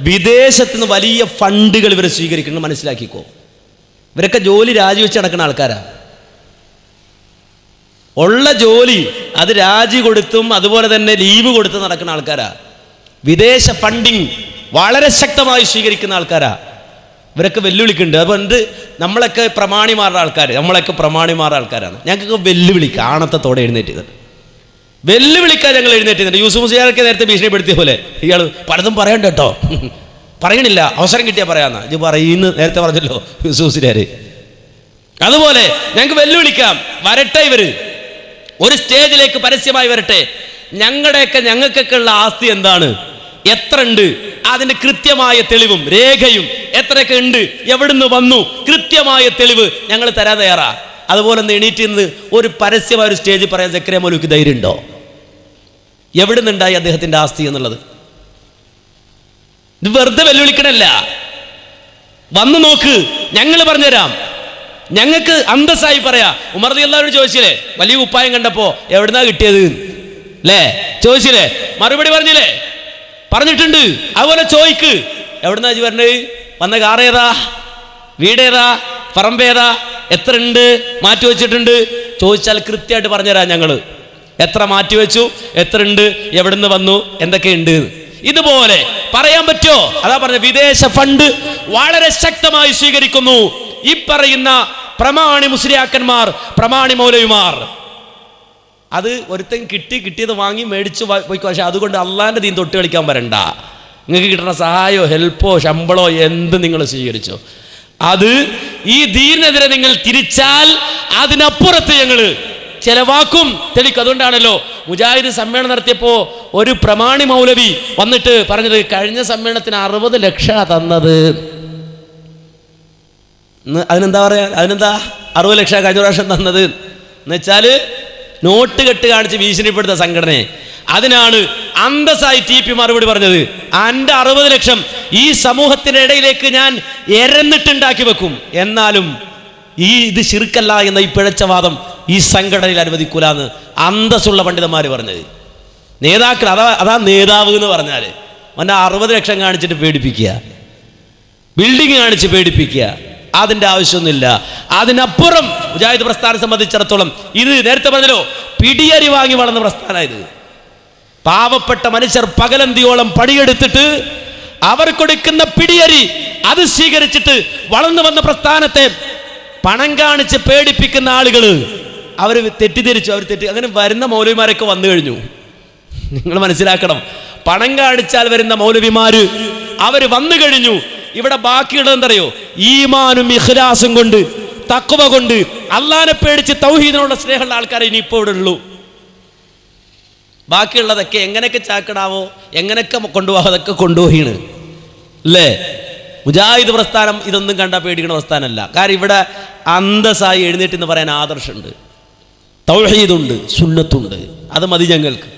വിദേശത്ത് നിന്ന് വലിയ ഫണ്ടുകൾ ഇവർ സ്വീകരിക്കുന്നത് മനസ്സിലാക്കിക്കോ. ഇവരൊക്കെ ജോലി രാജിവെച്ച് നടക്കുന്ന ആൾക്കാരാ. ഉള്ള ജോലി അത് രാജി കൊടുത്തും അതുപോലെ തന്നെ ലീവ് കൊടുത്തും നടക്കുന്ന ആൾക്കാരാ. വിദേശ ഫണ്ടിങ് വളരെ ശക്തമായി സ്വീകരിക്കുന്ന ആൾക്കാരാ. ഇവരൊക്കെ വെല്ലുവിളിക്കുന്നുണ്ട്. എന്ത്? നമ്മളൊക്കെ പ്രമാണിമാരുടെ ആൾക്കാർ നമ്മളൊക്കെ പ്രമാണിമാരുടെ ആൾക്കാരാണ്. ഞങ്ങൾക്ക് വെല്ലുവിളിക്കുക ആണത്തത്തോടെ എഴുന്നേറ്റ് വെല്ലുവിളിക്കാൻ ഞങ്ങൾ എഴുന്നേറ്റ് യൂസുഫ് മുസിയാറൊക്കെ നേരത്തെ ഭീഷണിപ്പെടുത്തിയ പോലെ ഇയാൾ പലതും പറയണ്ട കേട്ടോ. പറയണില്ല. അവസരം കിട്ടിയാൽ പറയാന്ന. ഇത് പറയുന്നു നേരത്തെ പറഞ്ഞല്ലോ യൂസുഫ് മുസിയാർ അതുപോലെ ഞങ്ങൾക്ക് വെല്ലുവിളിക്കാം. വരട്ടെ ഇവർ. ഒരു സ്റ്റേജിലേക്ക് പരസ്യമായി വരട്ടെ. ഞങ്ങളുടെയൊക്കെ ഞങ്ങൾക്കൊക്കെ ഉള്ള ആസ്തി എന്താണ്? എത്ര ഉണ്ട്? അതിന്റെ കൃത്യമായ തെളിവും രേഖയും എത്രയൊക്കെ ഉണ്ട്? എവിടുന്ന് വന്നു? കൃത്യമായ തെളിവ് ഞങ്ങൾ തരാൻ തയ്യാറാ. അതുപോലെ ഒന്ന് എണീറ്റ് ഒരു പരസ്യമായ ഒരു സ്റ്റേജിൽ പറയാൻ ചക്രമോലിക്ക് ധൈര്യമുണ്ടോ? എവിടെ നിന്നുണ്ടായി അദ്ദേഹത്തിന്റെ ആസ്തി എന്നുള്ളത്? ഇത് വെറുതെ വെല്ലുവിളിക്കണല്ല. വന്നു നോക്ക്. ഞങ്ങൾ പറഞ്ഞുതരാം. ഞങ്ങൾക്ക് അന്തസ്സായി പറയാ. ഉമർ എല്ലാവരും ചോദിച്ചില്ലേ? വലിയ ഉപ്പായം കണ്ടപ്പോ എവിടുന്നാ കിട്ടിയത്? അല്ലേ ചോദിച്ചില്ലേ? മറുപടി പറഞ്ഞില്ലേ? പറഞ്ഞിട്ടുണ്ട്. അതുപോലെ ചോദിക്ക്. എവിടുന്നാ ജി പറഞ്ഞത്? വന്ന കാർ ഏതാ? വീടേതാ പറമ്പേതാ എത്ര ഉണ്ട് മാറ്റി വെച്ചിട്ടുണ്ട്. ചോദിച്ചാൽ കൃത്യമായിട്ട് പറഞ്ഞുതരാം ഞങ്ങൾ. എത്ര മാറ്റിവെച്ചു? എത്ര ഉണ്ട് എവിടുന്ന് വന്നു? എന്തൊക്കെ ഉണ്ട് ഇതുപോലെ പറയാൻ പറ്റുമോ? അതാ പറഞ്ഞ വിദേശ ഫണ്ട് വളരെ ശക്തമായി സ്വീകരിക്കുന്നു. ഈ പറയുന്ന പ്രമാണി മുസ്ലിയാക്കന്മാർ പ്രമാണി മൗലവിമാർ. അത് ഒരുത്തൻ കിട്ടി കിട്ടിയത് വാങ്ങി മേടിച്ച് പോയിക്കോ. പക്ഷെ അതുകൊണ്ട് അള്ളാന്റെ ദീൻ തൊട്ട് കളിക്കാൻ വരണ്ട. നിങ്ങൾക്ക് കിട്ടുന്ന സഹായോ ഹെൽപ്പോ ശമ്പളോ എന്ത് നിങ്ങൾ സ്വീകരിച്ചു. അത് ഈ ദീനെതിരെ നിങ്ങൾ തിരിച്ചാൽ അതിനപ്പുറത്ത് ഞങ്ങൾ ചെലവാക്കും തെളിക്കും. അതുകൊണ്ടാണല്ലോ മുജാഹിദ് സമ്മേളനം നടത്തിയപ്പോ ഒരു പ്രമാണി മൗലവി വന്നിട്ട് പറഞ്ഞത് കഴിഞ്ഞ സമ്മേളനത്തിന് അറുപത് ലക്ഷ തന്നത്. അതിനെന്താ പറയാ? അതിനെന്താ? അറുപത് ലക്ഷ കഴിഞ്ഞ പ്രാവശ്യം തന്നത്. എന്നുവെച്ചാൽ നോട്ട് കെട്ട് കാണിച്ച് ഭീഷണിപ്പെടുത്ത സംഘടനയെ. അതിനാണ് അന്തസ്സായി ടി പി മറുപടി പറഞ്ഞത്. എന്റെ അറുപത് ലക്ഷം ഈ സമൂഹത്തിന്റെ ഇടയിലേക്ക് ഞാൻ എരന്നിട്ടുണ്ടാക്കി വെക്കും. എന്നാലും ഈ ഇത് ശിർക്കല്ല എന്ന ഈ പിഴച്ച വാദം ഈ സംഘടനയിൽ അനുവദിക്കൂലെന്ന് അന്തസ്സുള്ള പണ്ഡിതന്മാർ പറഞ്ഞത്. നേതാക്കൾ അതാ അതാ നേതാവ് എന്ന് പറഞ്ഞാൽ അവന്റെ അറുപത് ലക്ഷം കാണിച്ചിട്ട് പേടിപ്പിക്കുക. ബിൽഡിംഗ് കാണിച്ച് പേടിപ്പിക്കുക. അതിന്റെ ആവശ്യമൊന്നുമില്ല. അതിനപ്പുറം മുജാഹിദ് പ്രസ്ഥാനം സംബന്ധിച്ചിടത്തോളം ഇത് നേരത്തെ പറഞ്ഞല്ലോ പിടിയരി വാങ്ങി വളർന്ന പ്രസ്ഥാനമായത് പാവപ്പെട്ട മനുഷ്യർ പകലന്തിയോളം പണിയെടുത്തിട്ട് അവർ കൊടുക്കുന്ന പിടിയരി അത് സ്വീകരിച്ചിട്ട് വളർന്നു വന്ന പ്രസ്ഥാനത്തെ പണം കാണിച്ച് പേടിപ്പിക്കുന്ന ആളുകൾ അവർ തെറ്റിദ്ധരിച്ചു അവർ തെറ്റി അങ്ങനെ വരുന്ന മൗലവിമാരൊക്കെ വന്നു കഴിഞ്ഞു. നിങ്ങൾ മനസ്സിലാക്കണം പണം കാണിച്ചാൽ വരുന്ന മൗലവിമാര് അവർ വന്നു കഴിഞ്ഞു. ഇവിടെ ബാക്കിയുള്ളത് എന്തറിയോ? ഈമാനും ഇഹ്ലാസും കൊണ്ട് തക്കുവ കൊണ്ട് അള്ളാനെ പേടിച്ച് തൗഹീദിനുള്ള സ്നേഹമുള്ള ആൾക്കാരെ ഇനി ഇപ്പോൾ ഇവിടെ ഉള്ളൂ. ബാക്കിയുള്ളതൊക്കെ എങ്ങനെയൊക്കെ ചാക്കടാവോ എങ്ങനെയൊക്കെ കൊണ്ടുപോകാം അതൊക്കെ കൊണ്ടുപോയിണ്. അല്ലേ മുജാഹിദ് പ്രസ്ഥാനം ഇതൊന്നും കണ്ടാൽ പേടിക്കുന്ന പ്രസ്ഥാനമല്ല കാരണം ഇവിടെ അന്തസ്സായി എഴുന്നേറ്റ് എന്ന് പറയാൻ ആദർശമുണ്ട്. തൗഹീദുണ്ട് സുന്നത്തുണ്ട്. അത് മതി ഞങ്ങൾക്ക്.